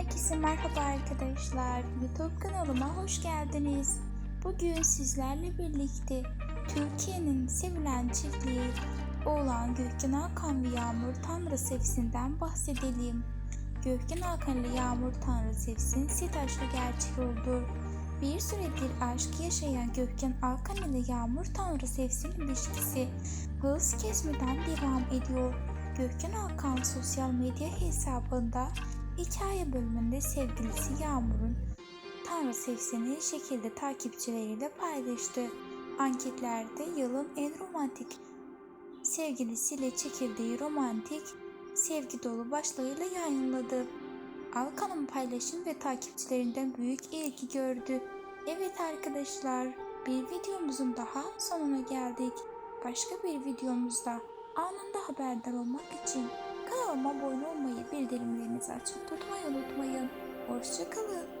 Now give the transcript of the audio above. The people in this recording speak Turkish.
Herkese merhaba arkadaşlar. YouTube kanalıma hoş geldiniz. Bugün sizlerle birlikte Türkiye'nin sevilen çiftliği olan Gökhan Hakan ve Yağmur Tanrı Sevsi'nden bahsedelim. Gökhan Hakan ile Yağmur Tanrı Sevsin Sitaş'la gerçek oldu. Bir süredir aşk yaşayan Gökhan Hakan ile Yağmur Tanrı Sevsin ilişkisi hız kesmeden devam ediyor. Gökhan Hakan sosyal medya hesabında hikaye bölümünde sevgilisi Yağmur'un Tanrı Sevseni şekilde takipçileriyle paylaştı. Anketlerde yılın en romantik sevgilisiyle çekildiği romantik sevgi dolu başlığıyla yayınladı. Alkan'ın paylaşım ve takipçilerinden büyük ilgi gördü. Evet arkadaşlar bir videomuzun daha sonuna geldik. Başka bir videomuzda anında haberdar olmak için kanalıma abone olmayı, bildirimlerinizi açık tutmayı unutmayın. Hoşçakalın.